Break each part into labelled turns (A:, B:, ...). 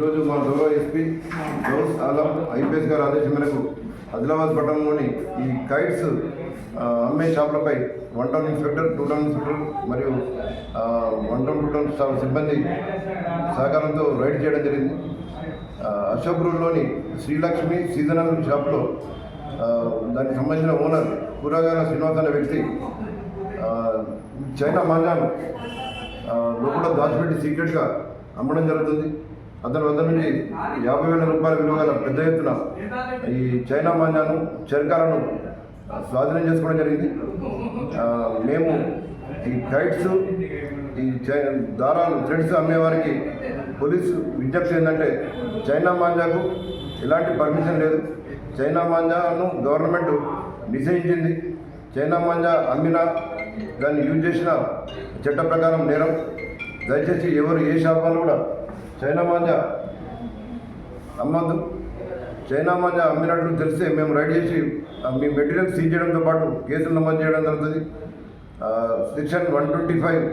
A: ఈరోజు మా గౌరవ ఎస్పీ గౌస్ ఆలం ఐపీఎస్ గారు ఆదేశం మేరకు ఆదిలాబాద్ పట్టణంలోని ఈ కైట్స్ అమ్మే షాపులపై one town inspector two town inspector మరియు one town two town staff సిబ్బంది సహకారంతో రైడ్ చేయడం జరిగింది. అశోక్ రోడ్లోని శ్రీలక్ష్మి సీజనల్ షాప్లో దానికి సంబంధించిన ఓనర్ కూరగాయల శ్రీనివాస్ అనే వ్యక్తి చైనా మాంజాను లోపల దాచిపెట్టి సీక్రెట్గా అమ్మడం జరుగుతుంది. అతని వద్ద నుంచి యాభై వేల రూపాయల విలువ గల పెద్ద ఎత్తున ఈ చైనా మాంజాను చరికాలను స్వాధీనం చేసుకోవడం జరిగింది. మేము ఈ కైట్స్ ఈ చై దారాలు థ్రెడ్స్ అమ్మేవారికి పోలీసు విజ్ఞప్తి ఏంటంటే చైనా మాంజాకు ఎలాంటి పర్మిషన్ లేదు. చైనా మాంజాను గవర్నమెంట్ నిషేధించింది. చైనా మాంజా అమ్మినా దాన్ని యూజ్ చేసిన చట్ట ప్రకారం నేరం. దయచేసి ఎవరు ఏ షాప్ కూడా చైనా మాంజా. అమ్మద్దు చైనా మాంజా అమ్మినట్లు తెలిస్తే మేము రైడ్ చేసి మీ మెటీరియల్ సీజ్ చేయడంతో పాటు కేసులు నమోదు చేయడం జరుగుతుంది. Section one twenty five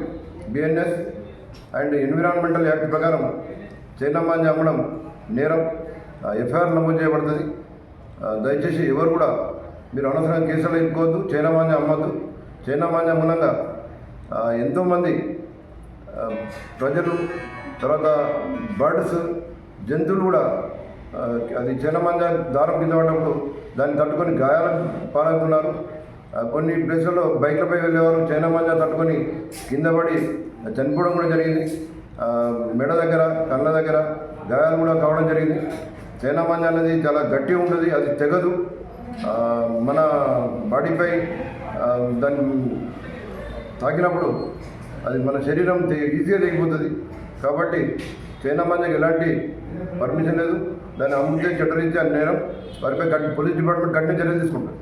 A: BNS and environmental act ప్రకారం చైనా మాంజా అమ్మడం నేరం ఎఫ్ఐఆర్ నమోదు చేయబడుతుంది. దయచేసి ఎవరు కూడా మీరు అనవసరంగా కేసులు ఎన్నుకోవద్దు చైనా మాంజా అమ్మద్దు. చైనా మాంజా మూలంగా ఎంతోమంది ప్రజలు తర్వాత బర్డ్స్ జంతువులు కూడా అది చిన్నమంజ దారం కింద పడ్డప్పుడు దాన్ని తట్టుకొని గాయాలు పాలవుతున్నారు. కొన్ని ప్లేసుల్లో బైక్లపై వెళ్ళేవారు చైనా తట్టుకొని కింద పడి చనిపోవడం కూడా జరిగింది. మెడ దగ్గర కళ్ళ దగ్గర గాయాలు కూడా కావడం జరిగింది. చేనామంజా అనేది చాలా గట్టిగా ఉంటుంది అది తెగదు. మన బాడీపై దాన్ని తాకినప్పుడు అది మన శరీరం ఈజీగా తెగిపోతుంది. కాబట్టి చైనా మందికి ఎలాంటి పర్మిషన్ లేదు. దాన్ని అమ్మితే చట్టరీత్యా నేరం వారిపై పోలీస్ డిపార్ట్మెంట్ కఠిన చర్యలు తీసుకుంటుంది.